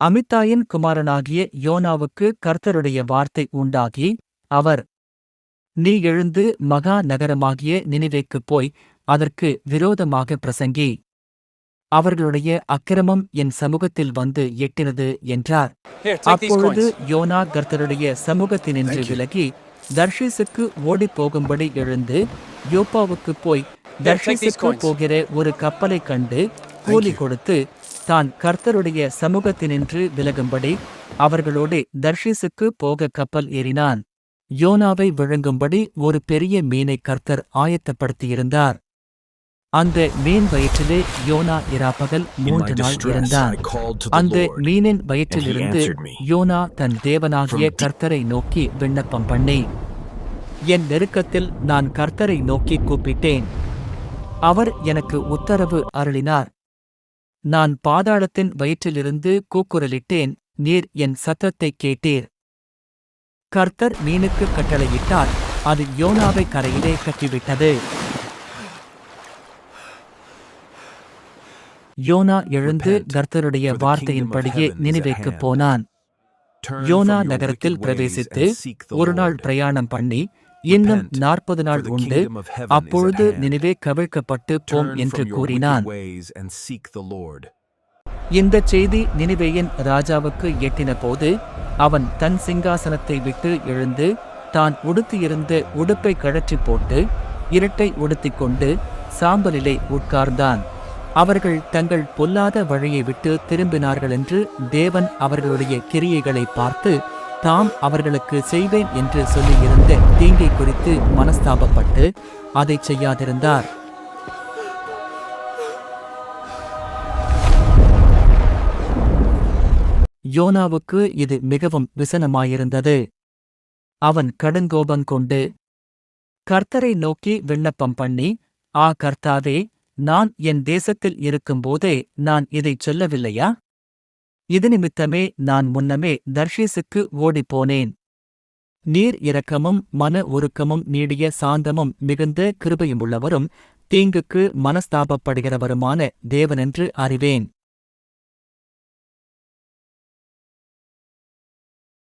அமித்தாயின் குமாரனாகிய யோனாவுக்கு கர்த்தருடைய வார்த்தை உண்டாகி அவர் நீ எழுந்து மகா நகரமாகிய நினிவேக்குப் போய் அதற்கு விரோதமாக பிரசங்கி அவர்களுடைய அக்கிரமம் என் சமூகத்தில் வந்து எட்டினது என்றார் அப்பொழுது. யோனா கர்த்தருடைய சமூகத்தினின்று விலகி தர்ஷீசுக்கு ஓடிப் போகும்படி எழுந்து யோப்பாவுக்குப் போய் தர்ஷீசுக்கு. போகிற ஒரு கப்பலைக் கண்டு கூலி கொடுத்து தான் கர்த்தருடைய சமூகத்தினின்று விலகும்படி அவர்களோடே தர்ஷீசுக்கு போக கப்பல் ஏறினான் யோனாவை விழுங்கும்படி ஒரு பெரிய மீனை கர்த்தர் ஆயத்தப்படுத்தியிருந்தார் அந்த மீன் வயிற்றிலே யோனா இராப்பகல் மூன்று நாள் இருந்தான் அந்த. மீனின் வயிற்றிலிருந்து. யோனா தன் தேவனாகிய கர்த்தரை நோக்கி விண்ணப்பம் பண்ணி என் நெருக்கத்தில் நான் கர்த்தரை நோக்கி கூப்பிட்டேன் அவர் எனக்கு உத்தரவு அருளினார் நான் பாதாளத்தின் வயிற்றிலிருந்து கூக்குரலிட்டேன் நீர் என் சத்தத்தைக் கேட்டீர் கர்த்தர் மீனுக்கு கட்டளையிட்டார் அது யோனாவை கரையிலே கட்டிவிட்டது யோனா எழுந்து கர்த்தருடைய வார்த்தையின்படியே நினைவேக்கு. போனான் யோனா நகரத்தில் பிரவேசித்து ஒரு நாள். பிரயாணம் பண்ணி இன்னும் நாற்பது நாள் உண்டு அப்பொழுது. நினைவே கவிழ்க்கப்பட்டு போம் என்று கூறினான். இந்தச் செய்தி நினிவேயின் ராஜாவுக்கு எட்டினபோது அவன் தன் சிங்காசனத்தை விட்டு எழுந்து தான் உடுத்தியிருந்த உடுப்பை கழற்றிப் போட்டு இரட்டை உடுத்திக் கொண்டு சாம்பலிலே உட்கார்ந்தான் அவர்கள் தங்கள் பொல்லாத வழியை விட்டு திரும்பினார்கள் என்று தேவன் அவர்களுடைய கிரியைகளை பார்த்து தாம் அவர்களுக்கு செய்வேன் என்று சொல்லியிருந்த தீங்கை குறித்து மனஸ்தாபப்பட்டு அதைச் செய்யாதிருந்தார். யோனாவுக்கு இது மிகவும் விசனமாயிருந்தது. அவன் கடுங்கோபங்கொண்டு கர்த்தரை நோக்கி விண்ணப்பம் பண்ணி ஆ கர்த்தாவே நான் என் தேசத்தில் இருக்கும்போதே நான் இதைச் சொல்லவில்லையா? இது நிமித்தமே நான் முன்னமே தர்ஷீசுக்கு ஓடிப்போனேன். நீர் இரக்கமும் மன உருக்கமும் நீடிய சாந்தமும் மிகுந்த கிருபையுமுள்ளவரும் தீங்குக்கு மனஸ்தாபப்படுகிறவருமான தேவனென்று அறிவேன்.